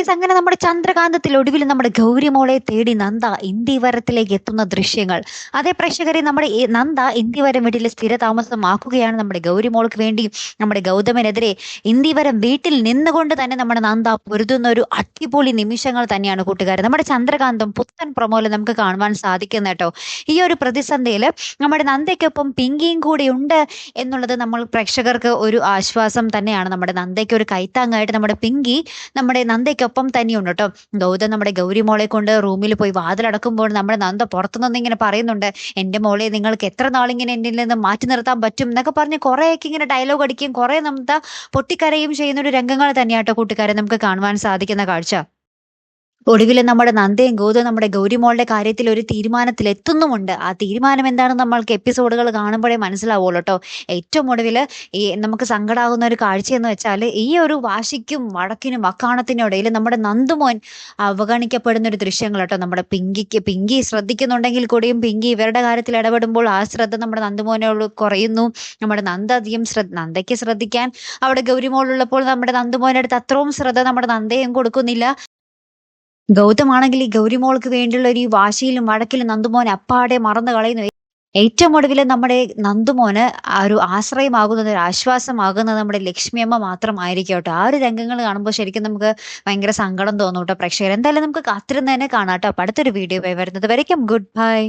Guys അങ്ങനെ നമ്മുടെ ചന്ദ്രകാന്തത്തിൽ ഒടുവിൽ നമ്മുടെ ഗൗരിമോളെ തേടി നന്ദ ഇന്ത്യവരത്തിലേക്ക് എത്തുന്ന ദൃശ്യങ്ങൾ. അതേ പ്രേക്ഷകരെ നമ്മുടെ നന്ദ ഇന്ത്യവരം വീട്ടിൽ സ്ഥിരതാമസമാക്കുകയാണ് നമ്മുടെ ഗൗരിമോൾക്ക് വേണ്ടി. നമ്മുടെ ഗൗതമനെതിരെ ഇന്ത്യവരം വീട്ടിൽ നിന്നുകൊണ്ട് തന്നെ നമ്മുടെ നന്ദ പൊരുതുന്ന ഒരു അടിപൊളി നിമിഷങ്ങൾ തന്നെയാണ് കൂട്ടുകാർ നമ്മുടെ ചന്ദ്രകാന്തം പുത്തൻ പ്രൊമോയിൽ നമുക്ക് കാണുവാൻ സാധിക്കുന്ന കേട്ടോ. ഈ ഒരു പ്രതിസന്ധിയിൽ നമ്മുടെ നന്ദയ്ക്കൊപ്പം പിങ്കിയും കൂടി ഉണ്ട് എന്നുള്ളത് നമ്മൾ പ്രേക്ഷകർക്ക് ഒരു ആശ്വാസം തന്നെയാണ്. നമ്മുടെ നന്ദയ്ക്ക് ഒരു കൈത്താങ്ങായിട്ട് നമ്മുടെ പിങ്കി നമ്മുടെ നന്ദയ്ക്കൊപ്പം തന്നെയുണ്ട് കേട്ടോ. ഗൗതം നമ്മുടെ ഗൗരി മോളെ കൊണ്ട് റൂമിൽ പോയി വാതിലടക്കുമ്പോൾ നമ്മുടെ നന്ദ പുറത്തുനിന്ന് ഇങ്ങനെ പറയുന്നുണ്ട് എന്റെ മോളെ നിങ്ങൾക്ക് എത്ര നാളിങ്ങനെ എന്നിൽ നിന്ന് മാറ്റി നിർത്താൻ പറ്റും? എന്നൊക്കെ പറഞ്ഞ് കുറേയൊക്കെ ഇങ്ങനെ ഡയലോഗ് അടിക്കുകയും കുറേ നമ്മുടെ പൊട്ടിക്കരയും ചെയ്യുന്ന ഒരു രംഗങ്ങൾ തന്നെയാട്ടോ കൂട്ടുകാരെ നമുക്ക് കാണുവാൻ സാധിക്കുന്ന കാഴ്ച. ഒടുവിൽ നമ്മുടെ നന്ദയും ഗോതും നമ്മുടെ ഗൗരിമോളുടെ കാര്യത്തിൽ ഒരു തീരുമാനത്തിൽ എത്തുന്നുമുണ്ട്. ആ തീരുമാനം എന്താണെന്ന് നമ്മൾക്ക് എപ്പിസോഡുകൾ കാണുമ്പോഴേ മനസ്സിലാവുള്ളൂ കേട്ടോ. ഏറ്റവും ഒടുവിൽ ഈ നമുക്ക് സങ്കടാകുന്ന ഒരു കാഴ്ച എന്ന് വെച്ചാൽ ഈ ഒരു വാശിക്കും വടക്കിനും വക്കാണത്തിനും ഇടയിൽ നമ്മുടെ നന്ദുമോൻ അവഗണിക്കപ്പെടുന്ന ഒരു ദൃശ്യങ്ങൾ കേട്ടോ. നമ്മുടെ പിങ്കിക്ക് പിങ്കി ശ്രദ്ധിക്കുന്നുണ്ടെങ്കിൽ കൂടിയും പിങ്കി ഇവരുടെ കാര്യത്തിൽ ഇടപെടുമ്പോൾ ആ ശ്രദ്ധ നമ്മുടെ നന്ദുമോനോട് കുറയുന്നു. നമ്മുടെ നന്ദ അധികം ശ്രദ്ധ നന്ദയ്ക്ക് ശ്രദ്ധിക്കാൻ അവിടെ ഗൗരിമോളുള്ളപ്പോൾ നമ്മുടെ നന്ദുമോനടുത്ത് അത്രയും ശ്രദ്ധ നമ്മുടെ നന്ദയും കൊടുക്കുന്നില്ല. ഗൗതമാണെങ്കിൽ ഈ ഗൗരിമോൾക്ക് വേണ്ടിയുള്ള ഒരു വാശിയിലും വഴക്കിലും നന്ദുമോൻ അപ്പാടെ മറന്നു കളയുന്നു ഏറ്റവും ഒടുവിൽ നമ്മുടെ നന്ദുമോന് ഒരു ആശ്രയമാകുന്നത് ഒരു ആശ്വാസമാകുന്നത് നമ്മുടെ ലക്ഷ്മിയമ്മ മാത്രമായിരിക്കും കേട്ടോ. ആ ഒരു രംഗങ്ങൾ കാണുമ്പോൾ ശരിക്കും നമുക്ക് ഭയങ്കര സങ്കടം തോന്നും കേട്ടോ പ്രേക്ഷകർ എന്തായാലും നമുക്ക് കാത്തിരുന്ന് തന്നെ കാണാം കേട്ടോ. അടുത്തൊരു വീഡിയോ വരുന്നത് വരയ്ക്കും. Good bye